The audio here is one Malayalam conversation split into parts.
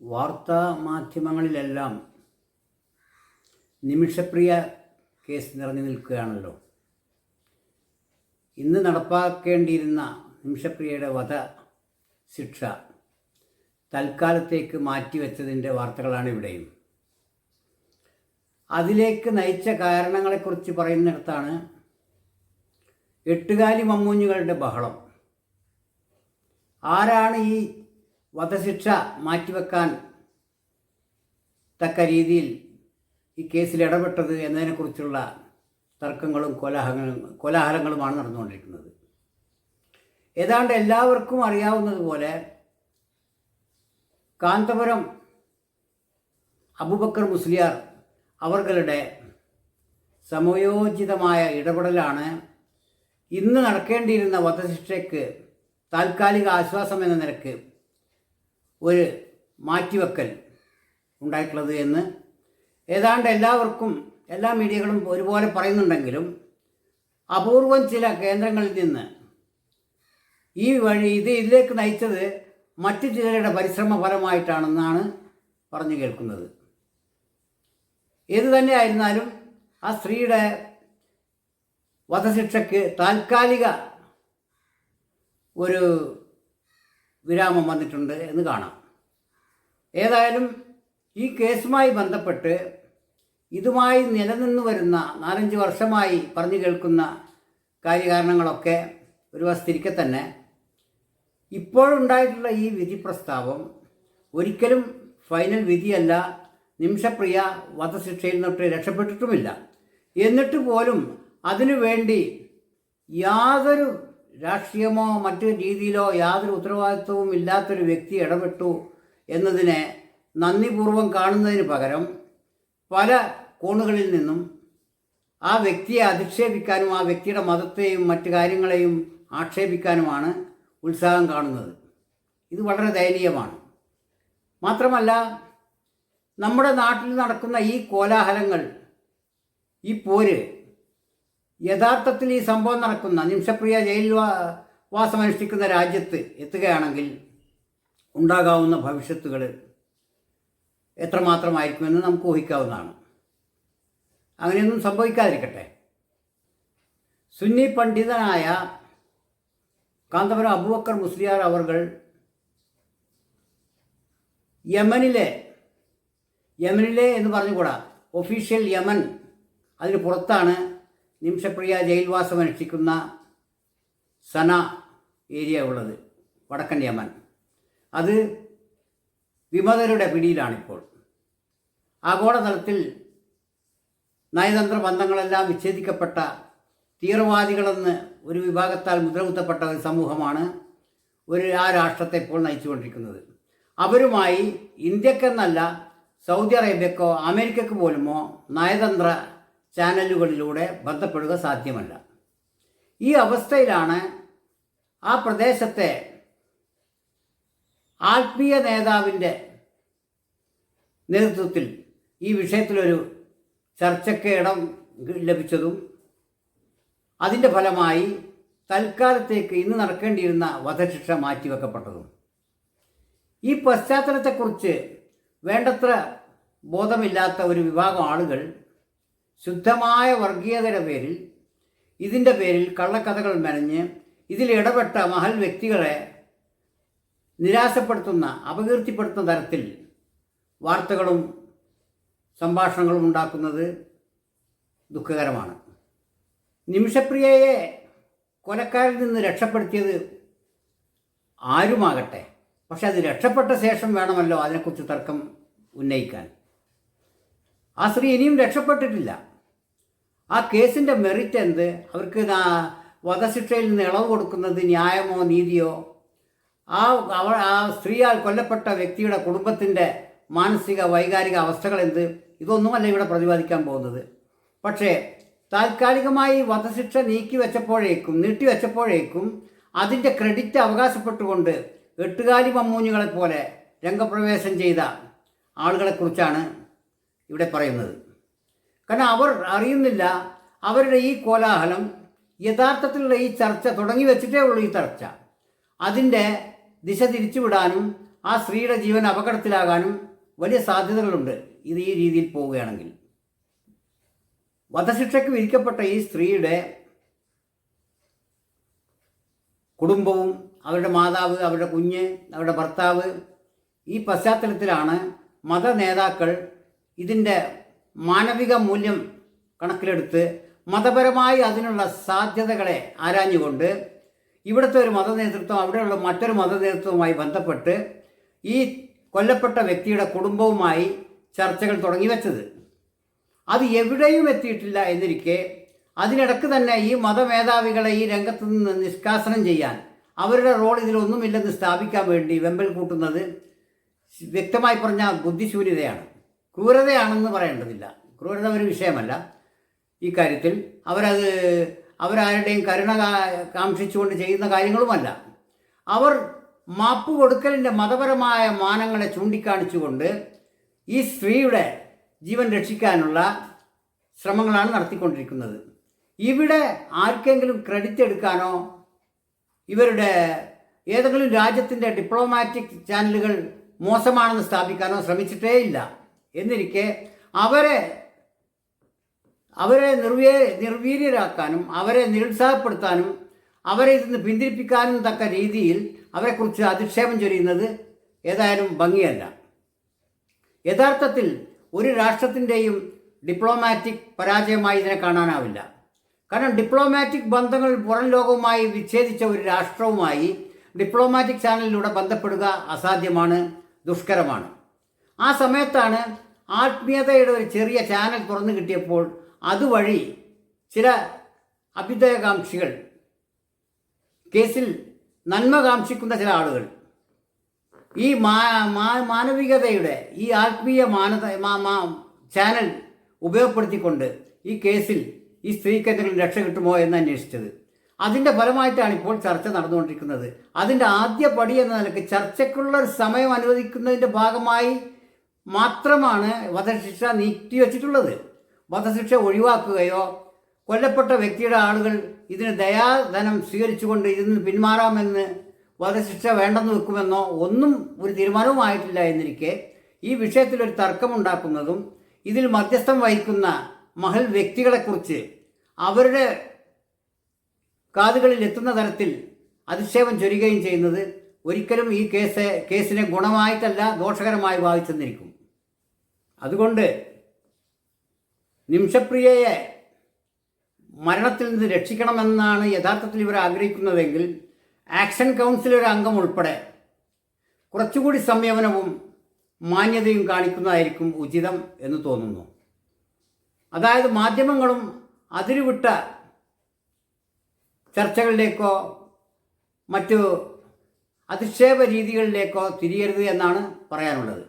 വാർത്താ മാധ്യമങ്ങളിലെല്ലാം നിമിഷപ്രിയ കേസ് നിറഞ്ഞു നിൽക്കുകയാണല്ലോ. ഇന്ന് നടപ്പാക്കേണ്ടിയിരുന്ന നിമിഷപ്രിയയുടെ വധ ശിക്ഷ തൽക്കാലത്തേക്ക് മാറ്റിവെച്ചതിന്റെ വാർത്തകളാണ് ഇവിടെയും. അതിലേക്ക് നയിച്ച കാരണങ്ങളെക്കുറിച്ച് പറയുന്നിടത്താണ് എട്ടുകാലി മമ്മൂഞ്ഞുകളുടെ ബഹളം. ആരാണ് ഈ വധശിക്ഷ മാറ്റിവെക്കാൻ തക്ക രീതിയിൽ ഈ കേസിൽ ഇടപെട്ടത് എന്നതിനെക്കുറിച്ചുള്ള തർക്കങ്ങളും കോലാഹലങ്ങളും കോലാഹലങ്ങളുമാണ് നടന്നുകൊണ്ടിരിക്കുന്നത്. ഏതാണ്ട് എല്ലാവർക്കും അറിയാവുന്നതുപോലെ കാന്തപുരം അബുബക്കർ മുസ്ലിയാർ അവരുടെ സമയോചിതമായ ഇടപെടലാണ് ഇന്ന് നടക്കേണ്ടിയിരുന്ന വധശിക്ഷയ്ക്ക് താൽക്കാലിക ആശ്വാസം എന്ന നിരക്ക് ഒരു മാറ്റിവെക്കൽ ഉണ്ടായിട്ടുള്ളത് എന്ന്. ഏതാണ്ട് എല്ലാവർക്കും എല്ലാ മീഡിയകളും ഒരുപോലെ പറയുന്നുണ്ടെങ്കിലും അപൂർവം ചില കേന്ദ്രങ്ങളിൽ നിന്ന് ഈ വഴി ഇത് ഇതിലേക്ക് നയിച്ചത് മറ്റു ചിലരുടെ പരിശ്രമ ഫലമായിട്ടാണെന്നാണ് പറഞ്ഞു കേൾക്കുന്നത്. ഏതു തന്നെ ആയിരുന്നാലും ആ സ്ത്രീയുടെ വധശിക്ഷയ്ക്ക് താൽക്കാലിക ഒരു വിരാമം വന്നിട്ടുണ്ട് എന്ന് കാണാം. ഏതായാലും ഈ കേസുമായി ബന്ധപ്പെട്ട് ഇതുമായി നിലനിന്ന് വരുന്ന നാലഞ്ച് വർഷമായി പറഞ്ഞു കേൾക്കുന്ന കാര്യകാരണങ്ങളൊക്കെ ഒരു വസ്തിരിക്കെ തന്നെ ഇപ്പോഴുണ്ടായിട്ടുള്ള ഈ വിധി പ്രസ്താവം ഒരിക്കലും ഫൈനൽ വിധിയല്ല. നിമിഷപ്രിയ വധശിക്ഷയിൽ നിന്നിട്ട് രക്ഷപ്പെട്ടിട്ടുമില്ല. എന്നിട്ട് പോലും അതിനു വേണ്ടി യാതൊരു രാഷ്ട്രീയമോ മറ്റു രീതിയിലോ യാതൊരു ഉത്തരവാദിത്വവും ഇല്ലാത്തൊരു വ്യക്തി ഇടപെട്ടു എന്നതിനെ നന്ദിപൂർവം കാണുന്നതിന് പകരം പല കോണുകളിൽ നിന്നും ആ വ്യക്തിയെ അധിക്ഷേപിക്കാനും ആ വ്യക്തിയുടെ മതത്തെയും മറ്റു കാര്യങ്ങളെയും ആക്ഷേപിക്കാനുമാണ് ഉത്സാഹം കാണുന്നത്. ഇത് വളരെ ദയനീയമാണ്. മാത്രമല്ല നമ്മുടെ നാട്ടിൽ നടക്കുന്ന ഈ കോലാഹലങ്ങൾ ഈ പോര് യഥാർത്ഥത്തിൽ ഈ സംഭവം നടക്കുന്ന നിമിഷപ്രിയ ജയിൽ വാസമനുഷ്ഠിക്കുന്ന രാജ്യത്ത് എത്തുകയാണെങ്കിൽ ഉണ്ടാകാവുന്ന ഭവിഷ്യത്തുകൾ എത്രമാത്രമായിരിക്കുമെന്ന് നമുക്ക് ഊഹിക്കാവുന്നതാണ്. അങ്ങനെയൊന്നും സംഭവിക്കാതിരിക്കട്ടെ. സുന്നി പണ്ഡിതനായ കാന്തപുരം അബൂബക്കർ മുസ്ലിയാർ അവർകൾ യമനിലെ യമനിലെ എന്ന് പറഞ്ഞുകൂടാ ഒഫീഷ്യൽ യമൻ അതിന് പുറത്താണ് നിമിഷപ്രിയ ജയിൽവാസം അനുഷ്ഠിക്കുന്ന സന ഏരിയ ഉള്ളത് വടക്കൻ യമൻ അത് വിമതരുടെ പിടിയിലാണിപ്പോൾ. ആഗോളതലത്തിൽ നയതന്ത്ര ബന്ധങ്ങളെല്ലാം വിച്ഛേദിക്കപ്പെട്ട തീവ്രവാദികളെന്ന് ഒരു വിഭാഗത്താൽ മുദ്രകുത്തപ്പെട്ട ഒരു സമൂഹമാണ് ഒരു ആ രാഷ്ട്രത്തെ ഇപ്പോൾ നയിച്ചുകൊണ്ടിരിക്കുന്നത്. അവരുമായി ഇന്ത്യക്കെന്നല്ല സൗദി അറേബ്യക്കോ അമേരിക്കക്ക് പോലുമോ നയതന്ത്ര ചാനലുകളിലൂടെ ബന്ധപ്പെടുക സാധ്യമല്ല. ഈ അവസ്ഥയിലാണ് ആ പ്രദേശത്തെ ആത്മീയ നേതാവിന്റെ നേതൃത്വത്തിൽ ഈ വിഷയത്തിലൊരു ചർച്ചയ്ക്ക് ഇടം ലഭിച്ചതും അതിന്റെ ഫലമായി തൽക്കാലത്തേക്ക് ഇന്ന് നടക്കേണ്ടിയിരുന്ന വധശിക്ഷ മാറ്റിവെക്കപ്പെട്ടതും. ഈ പശ്ചാത്തലത്തെക്കുറിച്ച് വേണ്ടത്ര ബോധമില്ലാത്ത ഒരു വിഭാഗം ആളുകൾ ശുദ്ധമായ വർഗീയതയുടെ പേരിൽ ഇതിന്റെ പേരിൽ കള്ളക്കഥകൾ മെനഞ്ഞ് ഇതിൽ ഇടപെട്ട മഹൽ വ്യക്തികളെ നിരാശപ്പെടുത്തുന്ന അപകീർത്തിപ്പെടുത്തുന്ന തരത്തിൽ വാർത്തകളും സംഭാഷണങ്ങളും ഉണ്ടാക്കുന്നത് ദുഃഖകരമാണ്. നിമിഷപ്രിയയെ കൊലക്കാരിൽ നിന്ന് രക്ഷപ്പെടുത്തിയത് ആരുമാകട്ടെ? പക്ഷെ അത് രക്ഷപ്പെട്ട ശേഷം വേണമല്ലോ അതിനെക്കുറിച്ച് തർക്കം ഉന്നയിക്കാൻ. ആ സ്ത്രീ ഇനിയും രക്ഷപ്പെട്ടിട്ടില്ല. ആ കേസിന്റെ മെറിറ്റ് എന്ത്? അവർക്ക് വധശിക്ഷയിൽ നിന്ന് ഇളവ് കൊടുക്കുന്നത് ന്യായമോ നീതിയോ? ആ അവ ആ സ്ത്രീയാൽ കൊല്ലപ്പെട്ട വ്യക്തിയുടെ കുടുംബത്തിന്റെ മാനസിക വൈകാരിക അവസ്ഥകൾ എന്ത്? ഇതൊന്നുമല്ല ഇവിടെ പ്രതിപാദിക്കാൻ പോകുന്നത്. പക്ഷേ താൽക്കാലികമായി വധശിക്ഷ നീക്കി വെച്ചപ്പോഴേക്കും നീട്ടി വെച്ചപ്പോഴേക്കും അതിന്റെ ക്രെഡിറ്റ് അവകാശപ്പെട്ടുകൊണ്ട് എട്ടുകാലി മമ്മൂഞ്ഞുകളെ പോലെ രംഗപ്രവേശം ചെയ്ത ആളുകളെക്കുറിച്ചാണ് ഇവിടെ പറയുന്നത്. കാരണം അവർ അറിയുന്നില്ല അവരുടെ ഈ കോലാഹലം യഥാർത്ഥത്തിലുള്ള ഈ ചർച്ച തുടങ്ങി വെച്ചിട്ടേ ഉള്ളൂ ഈ ചർച്ച. അതിന്റെ ദിശ തിരിച്ചുവിടാനും ആ സ്ത്രീയുടെ ജീവൻ അപകടത്തിലാകാനും വലിയ സാധ്യതകളുണ്ട് ഇത് ഈ രീതിയിൽ പോവുകയാണെങ്കിൽ. വധശിക്ഷയ്ക്ക് വിധിക്കപ്പെട്ട ഈ സ്ത്രീയുടെ കുടുംബവും അവരുടെ മാതാവ് അവരുടെ കുഞ്ഞ് അവരുടെ ഭർത്താവ് ഈ പശ്ചാത്തലത്തിലാണ് മത നേതാക്കൾ ഇതിന്റെ മാനവിക മൂല്യം കണക്കിലെടുത്ത് മതപരമായി അതിനുള്ള സാധ്യതകളെ ആരാഞ്ഞുകൊണ്ട് ഇവിടുത്തെ ഒരു മത നേതൃത്വം അവിടെയുള്ള മറ്റൊരു മത നേതൃത്വവുമായി ബന്ധപ്പെട്ട് ഈ കൊല്ലപ്പെട്ട വ്യക്തിയുടെ കുടുംബവുമായി ചർച്ചകൾ തുടങ്ങി വെച്ചത് അത് എവിടെയും എത്തിയിട്ടില്ല എന്നിരിക്കെ അതിനിടക്ക് തന്നെ ഈ മതമേധാവികളെ ഈ രംഗത്ത് നിന്ന് നിഷ്കാസനം ചെയ്യാൻ അവരുടെ റോൾ ഇതിലൊന്നുമില്ലെന്ന് സ്ഥാപിക്കാൻ വേണ്ടി വെമ്പൽ കൂട്ടുന്നത് വ്യക്തമായി പറഞ്ഞ ബുദ്ധിശൂന്യതയാണ്. ക്രൂരതയാണെന്ന് പറയേണ്ടതില്ല. ക്രൂരത ഒരു വിഷയമല്ല. ഈ കാര്യത്തിൽ അവരത് അവരാരുടെയും കരുണ കാക്ഷിച്ചുകൊണ്ട് ചെയ്യുന്ന കാര്യങ്ങളുമല്ല. അവർ മാപ്പ് കൊടുക്കലിന്റെ മതപരമായ മാനങ്ങളെ ചൂണ്ടിക്കാണിച്ചുകൊണ്ട് ഈ സ്ത്രീയുടെ ജീവൻ രക്ഷിക്കാനുള്ള ശ്രമങ്ങളാണ് നടത്തിക്കൊണ്ടിരിക്കുന്നത്. ഇവിടെ ആർക്കെങ്കിലും ക്രെഡിറ്റ് എടുക്കാനോ ഇവരുടെ ഏതെങ്കിലും രാജ്യത്തിന്റെ ഡിപ്ലോമാറ്റിക് ചാനലുകൾ മോശമാണെന്ന് സ്ഥാപിക്കാനോ ശ്രമിച്ചിട്ടേ ഇല്ല എന്നിരിക്കെ അവരെ അവരെ നിർവീ നിർവീര്യരാക്കാനും അവരെ നിരുത്സാഹപ്പെടുത്താനും അവരെ ഇതിന് പിന്തിരിപ്പിക്കാനും തക്ക രീതിയിൽ അവരെക്കുറിച്ച് അധിക്ഷേപം ചൊരിയുന്നത് ഏതായാലും ഭംഗിയല്ല. യഥാർത്ഥത്തിൽ ഒരു രാഷ്ട്രത്തിന്റെയും ഡിപ്ലോമാറ്റിക് പരാജയമായി ഇതിനെ കാണാനാവില്ല. കാരണം ഡിപ്ലോമാറ്റിക് ബന്ധങ്ങൾ പുറം ലോകവുമായി വിച്ഛേദിച്ച ഒരു രാഷ്ട്രവുമായി ഡിപ്ലോമാറ്റിക് ചാനലിലൂടെ ബന്ധപ്പെടുക അസാധ്യമാണ് ദുഷ്കരമാണ്. ആ സമയത്താണ് ആത്മീയതയുടെ ഒരു ചെറിയ ചാനൽ തുറന്നു കിട്ടിയപ്പോൾ അതുവഴി ചില അഭ്യുദയകാംക്ഷികൾ കേസിൽ നന്മ കാംക്ഷിക്കുന്ന ചില ആളുകൾ ഈ മാനവികതയുടെ ഈ ആത്മീയ മാനത ചാനൽ ഉപയോഗപ്പെടുത്തിക്കൊണ്ട് ഈ കേസിൽ ഈ സ്ത്രീക്ക് എന്തെങ്കിലും രക്ഷ കിട്ടുമോ എന്ന് അന്വേഷിച്ചത്. അതിന്റെ ഫലമായിട്ടാണ് ഇപ്പോൾ ചർച്ച നടന്നുകൊണ്ടിരിക്കുന്നത്. അതിന്റെ ആദ്യ പടി എന്ന നിലയ്ക്ക് ചർച്ചയ്ക്കുള്ള ഒരു സമയം അനുവദിക്കുന്നതിന്റെ ഭാഗമായി മാത്രമാണ് വധശിക്ഷ നീട്ടിവെച്ചിട്ടുള്ളത് വധശിക്ഷ ഒഴിവാക്കുകയോ കൊല്ലപ്പെട്ട വ്യക്തിയുടെ ആളുകൾ ഇതിന് ദയാധനം സ്വീകരിച്ചുകൊണ്ട് ഇതിൽ നിന്ന് പിന്മാറാമെന്ന് വധശിക്ഷ വേണ്ടെന്ന് വെക്കുമെന്നോ ഒന്നും ഒരു തീരുമാനവുമായിട്ടില്ല എന്നിരിക്കെ ഈ വിഷയത്തിൽ ഒരു തർക്കമുണ്ടാക്കുന്നതും ഇതിൽ മധ്യസ്ഥം വഹിക്കുന്ന മഹൽ വ്യക്തികളെക്കുറിച്ച് അവരുടെ കാതുകളിൽ എത്തുന്ന തരത്തിൽ അധിക്ഷേപം ചൊരുകയും ചെയ്യുന്നത് ഒരിക്കലും ഈ കേസ് കേസിനെ ഗുണമായിട്ടല്ല ദോഷകരമായി ബാധിച്ചെന്നിരിക്കും. അതുകൊണ്ട് നിമിഷപ്രിയയെ മരണത്തിൽ നിന്ന് രക്ഷിക്കണമെന്നാണ് യഥാർത്ഥത്തിൽ ഇവർ ആഗ്രഹിക്കുന്നതെങ്കിൽ ആക്ഷൻ കൗൺസിൽ ഒരു അംഗം ഉൾപ്പെടെ കുറച്ചുകൂടി സംയമനവും മാന്യതയും കാണിക്കുന്നതായിരിക്കും ഉചിതം എന്ന് തോന്നുന്നു. അതായത് മാധ്യമങ്ങളും അതിരുവിട്ട ചർച്ചകളിലേക്കോ മറ്റു അധിക്ഷേപ രീതികളിലേക്കോ തിരിയരുത് എന്നാണ് പറയാനുള്ളത്.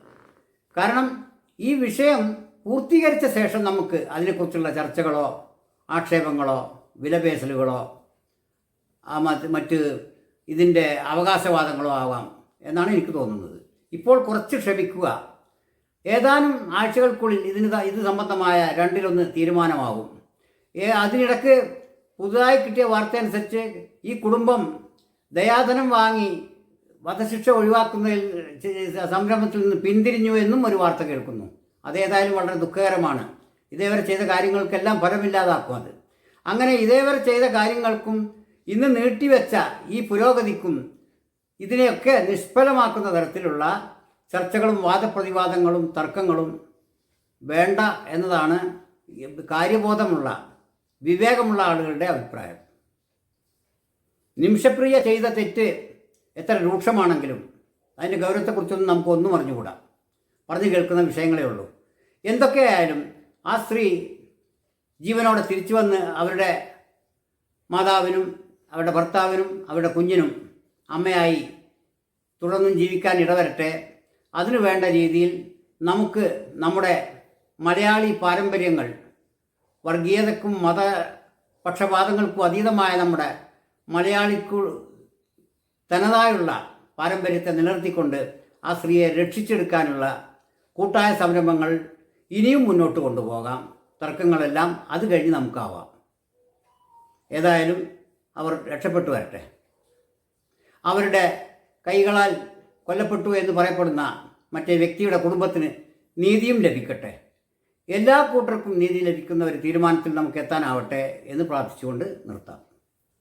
കാരണം ഈ വിഷയം പൂർത്തീകരിച്ച ശേഷം നമുക്ക് അതിനെക്കുറിച്ചുള്ള ചർച്ചകളോ ആക്ഷേപങ്ങളോ വിലപേശലുകളോ മറ്റ് ഇതിന്റെ അവകാശവാദങ്ങളോ ആവാം എന്നാണ് എനിക്ക് തോന്നുന്നത്. ഇപ്പോൾ കുറച്ച് ക്ഷമിക്കുക. ഏതാനും ആഴ്ചകൾക്കുള്ളിൽ ഇതിന് ഇത് സംബന്ധമായ രണ്ടിലൊന്ന് തീരുമാനമാകും. അതിനിടക്ക് പുതുതായി കിട്ടിയ വാർത്ത അനുസരിച്ച് ഈ കുടുംബം ദയാധനം വാങ്ങി വധശിക്ഷ ഒഴിവാക്കുന്നതിൽ സംരംഭത്തിൽ നിന്ന് പിന്തിരിഞ്ഞു എന്നും ഒരു വാർത്ത കേൾക്കുന്നു. അതേതായാലും വളരെ ദുഃഖകരമാണ്. ഇതേവരെ ചെയ്ത കാര്യങ്ങൾക്കെല്ലാം ഫലമില്ലാതാക്കും അത് അങ്ങനെ ഇതേവരെ ചെയ്ത കാര്യങ്ങൾക്കും ഇന്ന് നീട്ടിവെച്ച ഈ പുരോഗതിക്കും ഇതിനെയൊക്കെ നിഷ്ഫലമാക്കുന്ന തരത്തിലുള്ള ചർച്ചകളും വാദപ്രതിവാദങ്ങളും തർക്കങ്ങളും വേണ്ട എന്നതാണ് കാര്യബോധമുള്ള വിവേകമുള്ള ആളുകളുടെ അഭിപ്രായം. നിമിഷപ്രിയ ചെയ്ത തെറ്റ് എത്ര രൂക്ഷമാണെങ്കിലും അതിന്റെ ഗൗരവത്തെക്കുറിച്ചൊന്നും നമുക്കൊന്നും അറിഞ്ഞുകൂടാ. പറഞ്ഞു കേൾക്കുന്ന വിഷയങ്ങളേ ഉള്ളൂ. എന്തൊക്കെയായാലും ആ സ്ത്രീ ജീവനോടെ തിരിച്ചു വന്ന് അവരുടെ മാതാവിനും അവരുടെ ഭർത്താവിനും അവരുടെ കുഞ്ഞിനും അമ്മയായി തുടർന്നും ജീവിക്കാൻ ഇടവരട്ടെ. അതിനു വേണ്ട രീതിയിൽ നമുക്ക് നമ്മുടെ മലയാളി പാരമ്പര്യങ്ങൾ വർഗീയതക്കും മത പക്ഷപാതങ്ങൾക്കും അതീതമായ നമ്മുടെ മലയാളിക്കു തനതായുള്ള പാരമ്പര്യത്തെ നിലനിർത്തിക്കൊണ്ട് ആ സ്ത്രീയെ രക്ഷിച്ചെടുക്കാനുള്ള കൂട്ടായ സംരംഭങ്ങൾ ഇനിയും മുന്നോട്ട് കൊണ്ടുപോകാം. തർക്കങ്ങളെല്ലാം അത് കഴിഞ്ഞ് നമുക്കാവാം. ഏതായാലും അവർ രക്ഷപ്പെട്ടു വരട്ടെ. അവരുടെ കൈകളാൽ കൊല്ലപ്പെട്ടു എന്ന് പറയപ്പെടുന്ന മറ്റേ വ്യക്തിയുടെ കുടുംബത്തിന് നീതിയും ലഭിക്കട്ടെ. എല്ലാ കൂട്ടർക്കും നീതി ലഭിക്കുന്ന ഒരു തീരുമാനത്തിൽ നമുക്ക് എത്താനാവട്ടെ എന്ന് പ്രാർത്ഥിച്ചുകൊണ്ട് നിർത്താം.